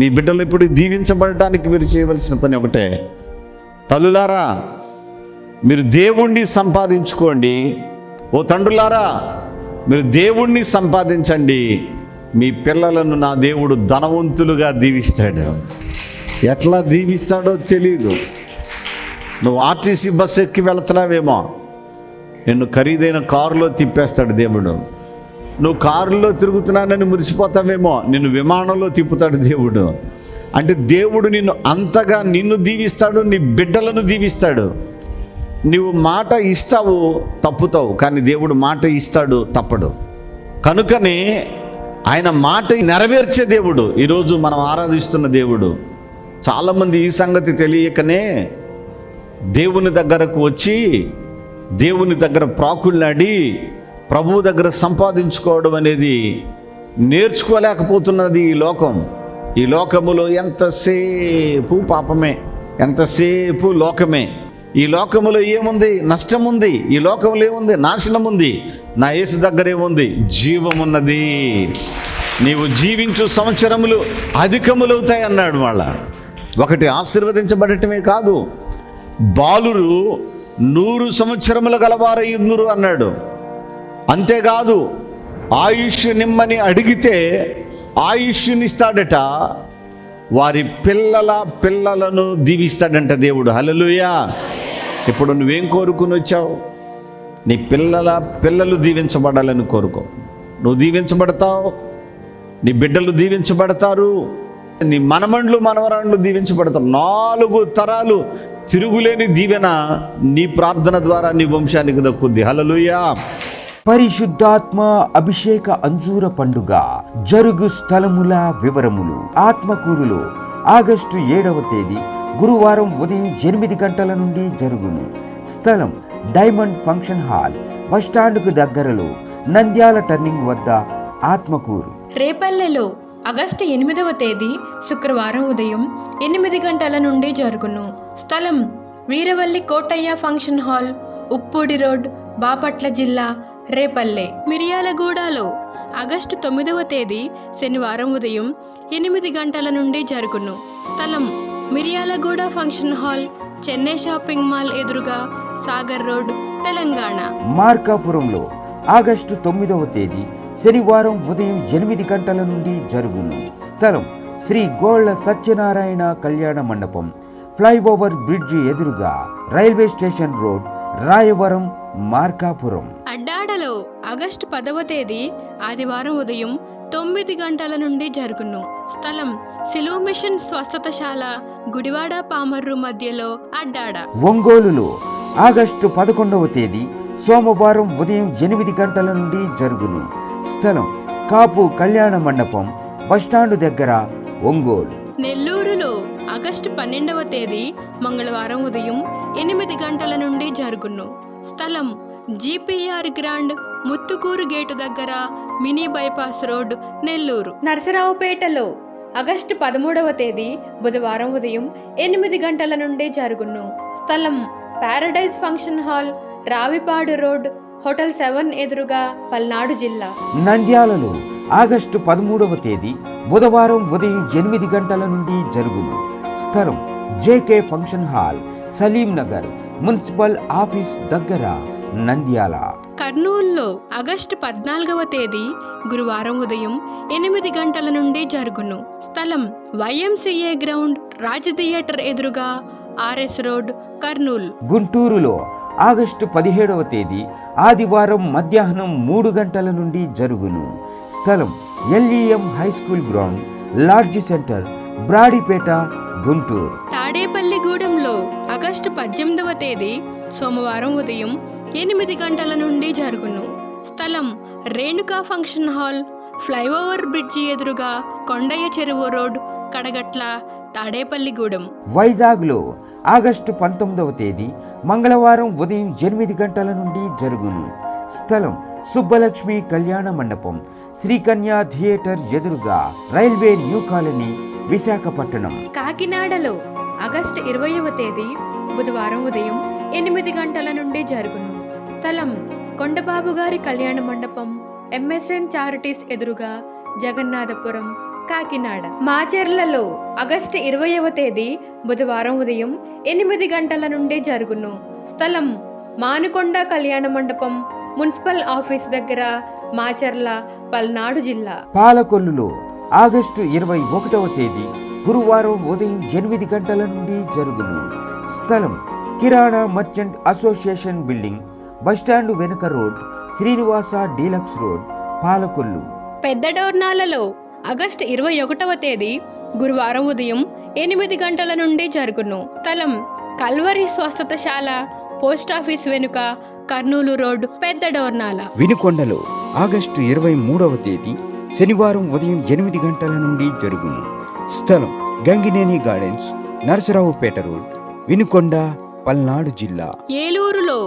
మీ బిడ్డలు ఇప్పుడు దీవించబడటానికి మీరు చేయవలసిన పని ఒకటే. తల్లులారా మీరు దేవుణ్ణి సంపాదించుకోండి. ఓ తండ్రులారా మీరు దేవుణ్ణి సంపాదించండి. మీ పిల్లలను నా దేవుడు ధనవంతులుగా దీవిస్తాడు. ఎట్లా దీవిస్తాడో తెలియదు నువ్వు ఆర్టీసీ బస్సు ఎక్కి వెళుతున్నావేమో. నిన్ను ఖరీదైన కారులో తిప్పేస్తాడు దేవుడు. నువ్వు కారులో తిరుగుతున్నానని మురిసిపోతావేమో నిన్ను విమానంలో తిప్పుతాడు దేవుడు. అంటే దేవుడు నిన్ను అంతగా నిన్ను దీవిస్తాడు నీ బిడ్డలను దీవిస్తాడు. నువ్వు మాట ఇస్తావు తప్పుతావు కానీ దేవుడు మాట ఇస్తాడు తప్పడు. కనుకనే ఆయన మాట నెరవేర్చే దేవుడు. ఈరోజు మనం ఆరాధిస్తున్న దేవుడు. చాలామంది ఈ సంగతి తెలియకనే దేవుని దగ్గరకు వచ్చి దేవుని దగ్గర ప్రాకుళ్ళాడి ప్రభువు దగ్గర సంపాదించుకోవడం అనేది నేర్చుకోలేకపోతున్నది ఈ లోకం. ఈ లోకములో ఎంతసేపు పాపమే ఎంతసేపు లోకమే. ఈ లోకములో ఏముంది? నష్టం ఉంది ఈ లోకంలో ఏముంది? నాశనం ఉంది నా యేసు దగ్గర ఏముంది? జీవమున్నది. నీవు జీవించు సంవత్సరములు అధికములవుతాయి అన్నాడు వాళ్ళ ఒకటి ఆశీర్వదించబడటమే కాదు బాలురు నూరు సంవత్సరముల గలవారయ్యుందురు అన్నాడు. అంతేకాదు ఆయుష్ నిమ్మని అడిగితే ఆయుష్నిస్తాడట వారి పిల్లల పిల్లలను దీవిస్తాడంట దేవుడు. హలలుయా ఇప్పుడు నువ్వేం కోరుకుని వచ్చావు? నీ పిల్లల పిల్లలు దీవించబడాలని కోరుకో. నువ్వు దీవించబడతావు నీ బిడ్డలు దీవించబడతారు నీ మనమండ్లు మనవరాండ్లు దీవించబడతారు. నాలుగు తరాలు తిరుగులేని దీవెన నీ ప్రార్థన ద్వారా నీ వంశానికి దక్కుద్ది. హలలుయా పరిశుద్ధాత్మ అభిషేక అంజూర పండుగ జరుగు స్థలముల వివరములు. ఆత్మకూరులో ఆగస్టు ఏడవ తేదీ గురువారం ఉదయం ఎనిమిది గంటల నుండి జరుగును. స్థలం డైమండ్ ఫంక్షన్ హాల్ బస్టాండ్కు దగ్గరలో నంద్యాల టర్నింగ్ వద్ద ఆత్మకూరు. రేపల్లెలో ఆగస్టు ఎనిమిదవ తేదీ శుక్రవారం ఉదయం ఎనిమిది గంటల నుండి జరుగును. స్థలం Veeravalli Kotaiah function hall Uppudi road Bapatla జిల్లా రేపల్లె మిర్యాలగూడలో ఆగస్టు తొమ్మిదవ తేదీ శనివారం ఉదయం ఎనిమిది గంటల నుండి జరుగును. స్థలం Miryalaguda function hall Chennai shopping mall ఎదురుగా సాగర్ రోడ్ తెలంగాణ. మార్కాపురంలో ఆగస్టు తొమ్మిదవ తేదీ శనివారం ఉదయం ఎనిమిది గంటల నుండి జరుగును. స్థలం శ్రీ గోళ్ళ సత్యనారాయణ కళ్యాణ మండపం ఫ్లైఓవర్ బ్రిడ్జి ఎదురుగా railway station road Rayavaram Markapuram. అడ్డాడలో August పదవ తేదీ ఆదివారం ఉదయం తొమ్మిది గంటల నుండి జరుగును. స్థలం సిలువ మిషన్ స్వస్థతశాల గుడివాడ పామర్రు మధ్యలో అడ్డాడ. ఒంగోలులో ఆగస్టు పదకొండవ తేదీ సోమవారం ఉదయం ఎనిమిది గంటల నుండి జరుగును. స్థలం కాపు కళ్యాణ మండపం బస్టాండు దగ్గర ఒంగోలు. నెల్లూరులో ఆగస్టు పన్నెండవ తేదీ మంగళవారం ఉదయం ఎనిమిది గంటల నుండి జరుగును. స్థలం జీపీఆర్ గ్రాండ్ ముత్తుకూరు గేటు దగ్గర మినీ బైపాస్ రోడ్ నెల్లూరు. నరసరావుపేటలో ఆగస్టు పదమూడవ తేదీ బుధవారం ఉదయం ఎనిమిది గంటల నుండి జరుగును. స్థలం paradise function hall Ravipadu road hotel seven ఎదురుగా పల్నాడు జిల్లా. నంద్యాలలో ఆగస్టు పదమూడవ తేదీ బుధవారం ఉదయం ఎనిమిది గంటల నుండి జరుగును. స్థలం JK function hall Salim Nagar municipal office దగ్గర. నంద్యాల. కర్నూలులో ఆగస్టు పద్నాలుగవ తేదీ గురువారం ఉదయం ఎనిమిది గంటల నుండి జరుగును. స్థలం వైఎంసీఏ గ్రౌండ్ రాజ్ థియేటర్ ఎదురుగా ఆర్ఎస్ రోడ్ కర్నూలు. గుంటూరులో ఆగస్టు పదిహేడవ తేదీ ఆదివారం మధ్యాహ్నం మూడు గంటల నుండి జరుగును. స్థలం LEM high school ground large centre Brodipet Guntur. తాడేపల్లిగూడెంలో August పద్దెనిమిదవ తేదీ సోమవారం ఉదయం ఎనిమిది గంటల నుండి జరుగును. స్థలం Renuka function hall flyover bridge ఎదురుగా కొండయ్య చెరువు రోడ్ కడగట్ల తాడేపల్లిగూడెం వైజాగ్లో ఆగస్టు పంతొమ్మిదవ తేదీ మంగళవారం ఉదయం ఎనిమిది గంటల నుండి జరుగును. స్థలం సుబ్బలక్ష్మి కళ్యాణ మండపం శ్రీకన్యా థియేటర్ ఎదురుగా రైల్వే న్యూ కాలనీ విశాఖపట్నం. కాకినాడలో ఆగస్టు ఇరవైవ తేదీ బుధవారం ఉదయం ఎనిమిది గంటల నుండి జరుగును. స్థలం కొండబాబు గారి కళ్యాణ మండపం ఎంఎస్ఎన్ చారిటీస్ ఎదురుగా జగన్నాథపురం కాకినాడ. మాచర్లలో ఆగస్టు ఇరవైవ తేదీ బుధవారం ఉదయం ఎనిమిది గంటల నుండి జరుగును. స్థలం మానుకొండ కళ్యాణ మండపం మున్సిపల్ ఆఫీస్ దగ్గర మాచర్ల పల్నాడు జిల్లా. పాలకొల్లులో ఆగస్టు ఇరవై ఒకటవ తేదీ గురువారం ఉదయం ఎనిమిది గంటల నుండి జరుగును. స్థలం కిరాణా merchant association building bus stand వెనుక road Srinivasa deluxe road Palakollu. పెద్ద డోర్నాలలో ఆగస్టు ఇరవై ఒకటవ తేదీ గురువారం ఉదయం ఎనిమిది గంటల నుండి జరుగును. స్థలం కల్వరి స్వస్థతశాల పోస్ట్ ఆఫీస్ వెనుక కర్నూలు రోడ్ పెద్ద డోర్నాల. వినుకొండలో ఆగస్టు ఇరవై మూడవ తేదీ శనివారం ఉదయం ఎనిమిది గంటల నుండి జరుగును. స్థలం గంగినేని గార్డెన్స్ నరసరావుపేట రోడ్ వినుకొండ పల్నాడు జిల్లా. ఏలూరులో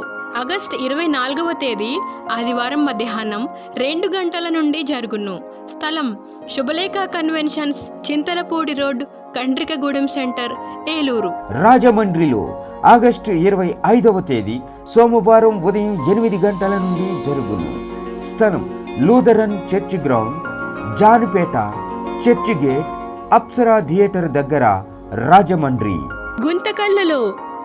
ఆగస్టు ఇరవై నాలుగవ తేదీ ఆదివారం మధ్యాహ్నం రెండు గంటల నుండి జరుగును. స్థలం Subhalekha conventions Chintalapudi road Kandrikagudem centre Eluru. రాజమండ్రిలో ఆగస్టు ఇరవై ఐదవ తేదీ సోమవారం ఉదయం ఎనిమిది గంటల నుండి జరుగును. స్థలం Lutheran church ground Janipeta church gate Apsara theatre దగ్గర రాజమండ్రి. గుంతకల్లులో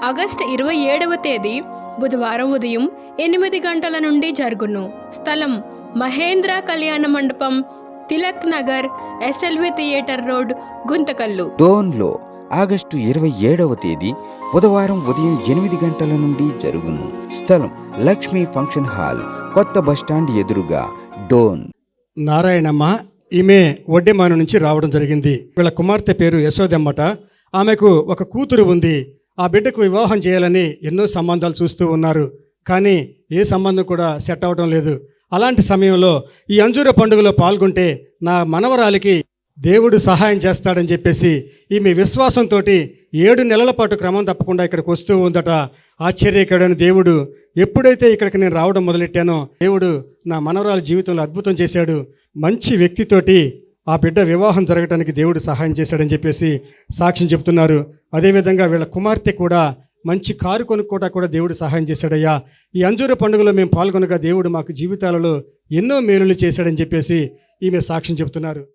ఆగస్టు ఇరవై ఏడవ తేదీ బుధవారం ఉదయం ఎనిమిది గంటల నుండి జరుగును. స్థలం మహేంద్ర కళ్యాణ మండపం Tilak Nagar SLV theatre road Guntakal. డోన్లో August ఇరవై ఏడవ తేదీ బుధవారం ఉదయం ఎనిమిది గంటల నుండి జరుగును. స్థలం లక్ష్మీ ఫంక్షన్ హాల్ కొత్త బస్టాండ్ ఎదురుగా డోన్. నారాయణమ్మ ఈమె ఒడ్డెమాను నుంచి రావడం జరిగింది. వీళ్ళ కుమార్తె పేరు యశోదమ్మట ఆమెకు ఒక కూతురు ఉంది. ఆ బిడ్డకు వివాహం చేయాలని ఎన్నో సంబంధాలు చూస్తూ ఉన్నారు. కానీ ఏ సంబంధం కూడా సెట్ అవడం లేదు. అలాంటి సమయంలో ఈ అంజూర పండుగలో పాల్గొంటే నా మనవరాలికి దేవుడు సహాయం చేస్తాడని చెప్పేసి ఈమె విశ్వాసంతో ఏడు నెలల పాటు క్రమం తప్పకుండా ఇక్కడికి వస్తూ ఉందట. ఆశ్చర్యకరుడైన దేవుడు ఎప్పుడైతే ఇక్కడికి నేను రావడం మొదలెట్టానో దేవుడు నా మనవరాల జీవితంలో అద్భుతం చేశాడు. మంచి వ్యక్తితోటి ఆ బిడ్డ వివాహం జరగడానికి దేవుడు సహాయం చేశాడని చెప్పేసి సాక్ష్యం చెప్తున్నారు. అదేవిధంగా వీళ్ళ కుమార్తె కూడా మంచి కారు కొనుక్కోవడానికి కూడా దేవుడు సహాయం చేశాడయ్యా. ఈ అంజూర పండుగలో మేము పాల్గొనగా దేవుడు మాకు జీవితాలలో ఎన్నో మేలులు చేశాడని చెప్పేసి ఈమె సాక్ష్యం చెప్తున్నారు.